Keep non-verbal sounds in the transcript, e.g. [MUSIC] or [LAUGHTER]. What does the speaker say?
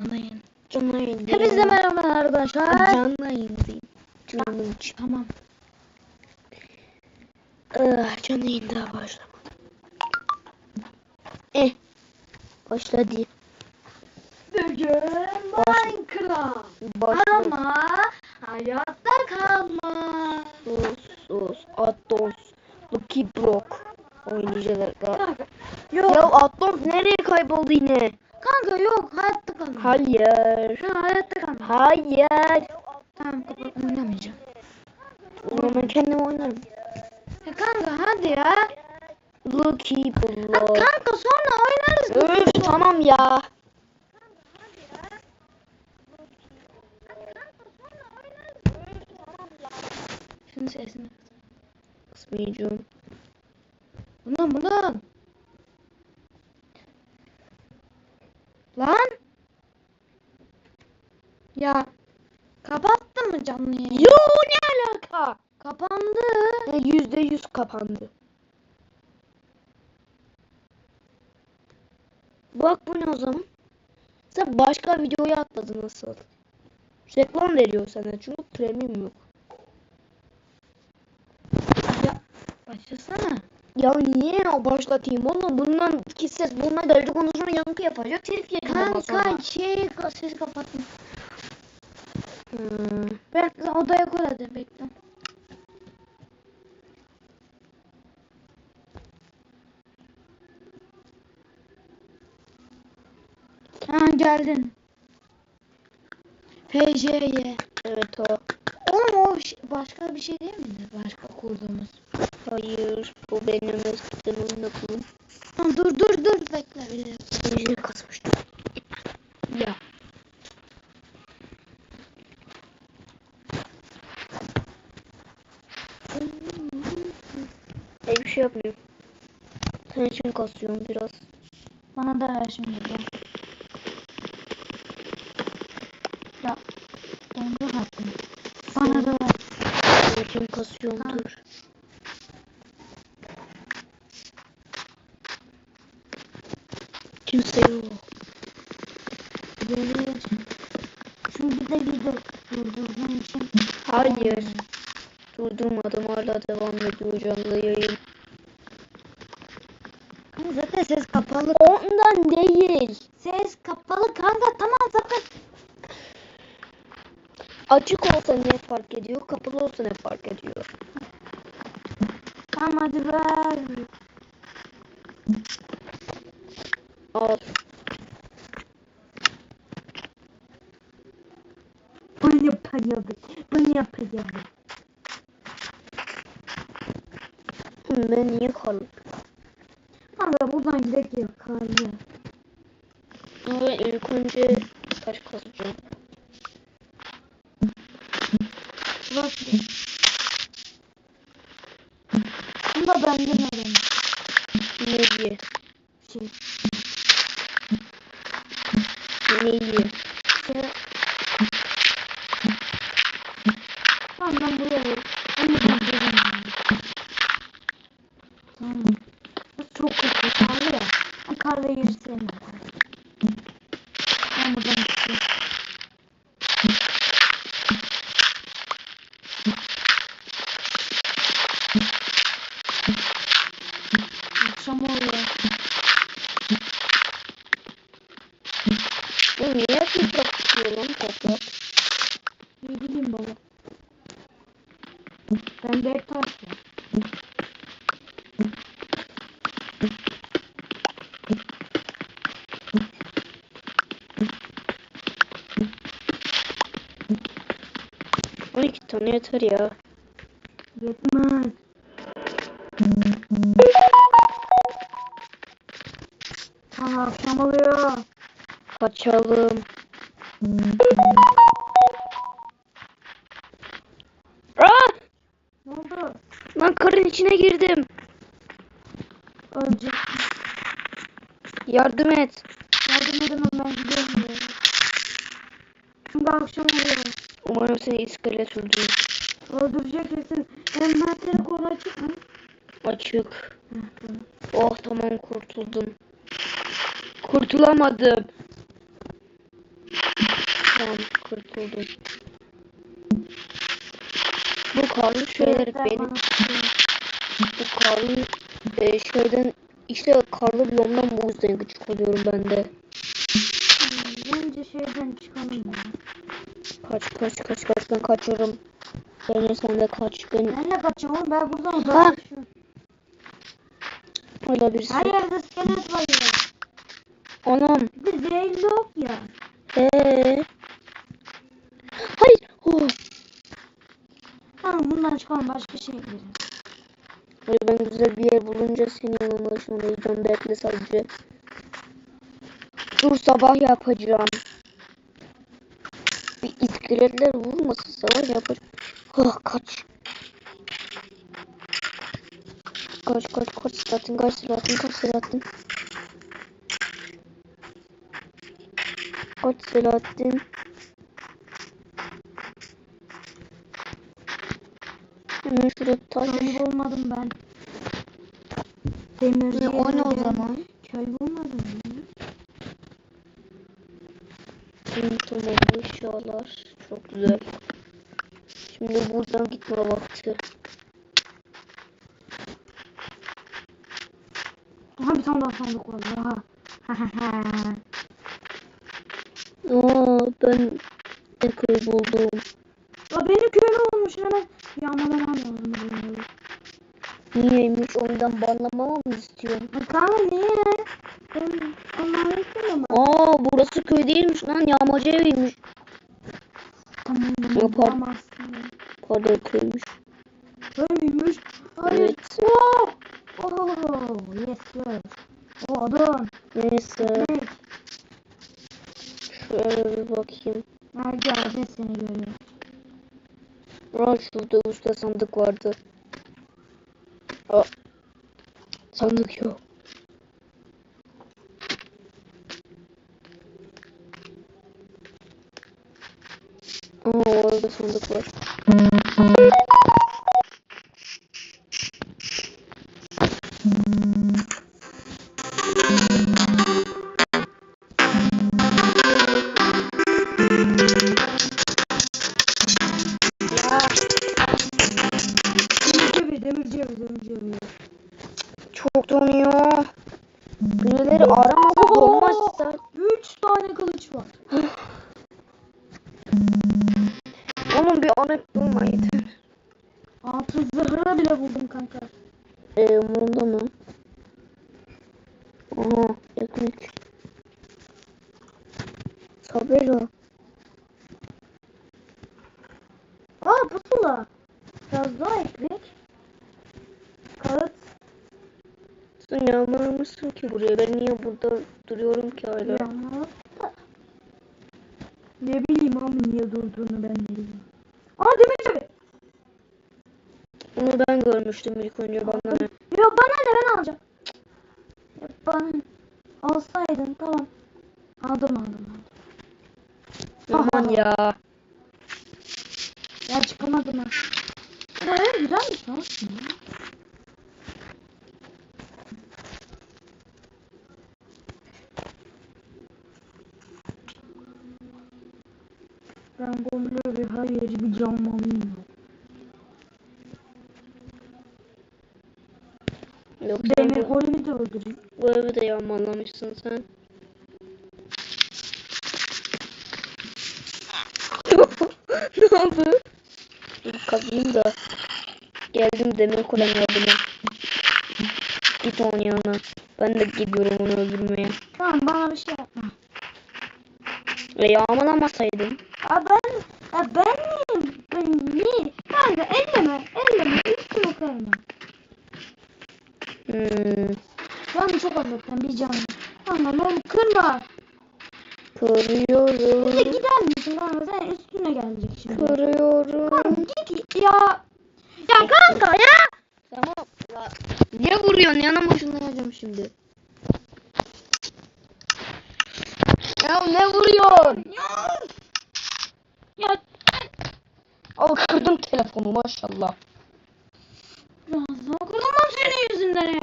Anlayın. Canlı yayın. Hepinize merhaba arkadaşlar. Canlı yayındayım. Canlı. Tamam. Ah, canlı yayın daha başlamadı. Eh. Başladı. Bugün Minecraft. Başladı. Ama hayatta kalma. Sus sus. Atos. Lucky Block. Oynayacağız. Kanka, Ya Yok. Atos nereye kayboldu yine? Kanka yok hayatta kalma. Hayır. Ha, hayatta kalma. Hayır. Tamam kapat oynamayacağım. O zaman ben kendim oynarım. Ya kanka hadi ya. Lucky Ha, Block. kanka sonra oynarız. Öf tamam ya. Şunun sesini. Kısmayacağım. Bundan bundan. Lan. Ya. Kapattın mı canlı yayını? Yo ne alaka? Kapandı. Yüzde yüz kapandı. Bak bu ne o zaman? Sen başka videoya atladın nasıl? Reklam veriyor sana çünkü premium yok. Ya. Başlasana. Ya niye başlatayım oğlum? Bundan ki ses bununla ondan sonra yankı yapacak. Telif yedim ondan sonra. Kanka şey ses kapatma. Hmm. Bekle odaya koy hadi bekle. Ha geldin. FJ'ye. Evet o. Oğlum o ş- başka bir şey değil miydi? Başka kurduğumuz. Hayır. Bu benim eskiden oynadığım. Tamam dur dur dur bekle. Yüzünü kasmıştım. Ya. Ben bir şey yapmıyorum. Senin için kasıyorum biraz. Bana da ver şimdi gel. Ya. Dondur hakkını. Bana da ver. Senin için kasıyorum dur. Kimse yok. Gelir. Çünkü de video durdurduğum için. Hayır. Durdurmadım hala devam ediyor canlı yayın. Kanka zaten ses kapalı. Ondan değil. Ses kapalı kanka tamam zaten. Açık olsa ne fark ediyor? Kapalı olsa ne fark ediyor? Tamam hadi ver. Al. Bunu yapıyorum. Bunu. Hı, Ben niye kaldım? Kanka buradan gidelim karlı. Ama ilk önce taş kazacağım. Bak. Bunu da ben demedim. Ne diye? Şey. Ne diye? Şey. Tamam ben buraya Onu ben demedim. Tamam. Bu çok kötü. Karlı ya. Ben karlı yeri sevmiyorum. Ben buradan çıkıyorum. Akşam oluyor. Bu niye toprak tutuyor lan toprak? Ne bileyim baba. Ben de hep taş ya. On iki tane yeter ya. Yetmez. Aa, akşam oluyor. Kaçalım. Aa! Ne oldu? Lan karın içine girdim. Ölecek. Yardım et. Yardım edemem ben gidiyorum. Çünkü akşam oluyor. Umarım seni iskelet öldürür. Öldürecek kesin. Envantere kolu açık mı? Açık. Oh tamam kurtuldum. Kurtulamadım. Tamam kurtuldum. Bu karlı şeyler benim bu karlı e, şeyden işte karlı biyomdan bu yüzden gıcık oluyorum ben de. Bence şeyden ya. Kaç kaç kaç kaç ben kaçıyorum. Bence sen de kaç ben Nereye kaçacağım oğlum ben buradan uzaklaşıyorum. hala birisi. Her yerde iskelet var ya. Anam. Bir de zehirli yok ya. Eee. Hayır. Oh. Tamam bundan çıkalım başka şey gidelim. Hayır ben güzel bir yer bulunca seni yanıma ışınlayacağım. Bekle sadece. Dur sabah yapacağım. İskeletler vurmasın sabah yapacağım. Oh kaç. Kaç kaç kaç Selahattin kaç Selahattin kaç Selahattin. Kaç Selahattin. Hemen şurada taş. Köy bulmadım ben. Demirci Ne, o ne o zaman? Köy bulmadım ya. Tamam bu eşyalar. Çok güzel. Şimdi buradan gitme vakti. Aha bir tane daha sandık var. Aha. [LAUGHS] Aa ben de köy buldum. La benim köyüm olmuş hemen. Yağmalamam lazım. Niyeymiş ondan banlamamı mı istiyorsun? Ha, Kanka niye? Ben onları istemiyorum. Aa burası köy değilmiş lan yağmacı eviymiş. Tamam Yapar. bulamazsın. Pardon köymüş. Köymüş. Hayır. Evet. Oh. Oh. Yes sir. O adam. Neyse Ne? şöyle bir bakayım. Nerede abi seni görüyor. Aa şurada usta sandık vardı. Aa sandık yok. Aa orada sandık var. Çok donuyor. Birileri aramasa donmazsa. Üç tane kılıç var. [LAUGHS] Anet bulma yeter. Altın zırhı bile buldum kanka. Ee, umurumda mı? Aha, ekmek. Tabela. Aa pusula. Biraz daha ekmek. Kağıt. Sen yağmalamışsın ki buraya. Ben niye burada duruyorum ki hala? Yağmur. Ne bileyim ama niye durduğunu ben de bilmiyorum. Aa demirci evi. Onu ben görmüştüm ilk önce bana ne? Yok bana ne ben alacağım. Bana alsaydın tamam. Aldım aldım aldım. Aman ya. Ya çıkamadım ha. Buraya güzelmiş lan aslında. Ben komple bir her yeri bir cammalıyım. Yok sen Demir bu, golümü de öldüreyim. bu evi de yağmalamışsın sen. [LAUGHS] ne oldu? Dur da. Geldim demir kulem yardıma. Git onun yanına. Ben de gidiyorum onu öldürmeye. Tamam bana bir şey yapma. Ve yağmalamasaydın. Ya ben, ya ben miyim? Ben niye? Kanka elleme, elleme, üstüme koyma. Hmm, Canım çok azalttım bir canım. Kanka ne olur kırma. Bir de kırıyorum. gider misin kanka sen üstüne gelecek şimdi. Kanka Kırıyorum. git ya. Ya kanka ya. Tamam. Ya. Niye vuruyorsun? Yanıma ışınlayacağım şimdi. Ya ne vuruyorsun? Ya. Ya. Al kırdım telefonu maşallah. Ya kıramam senin yüzünden ya.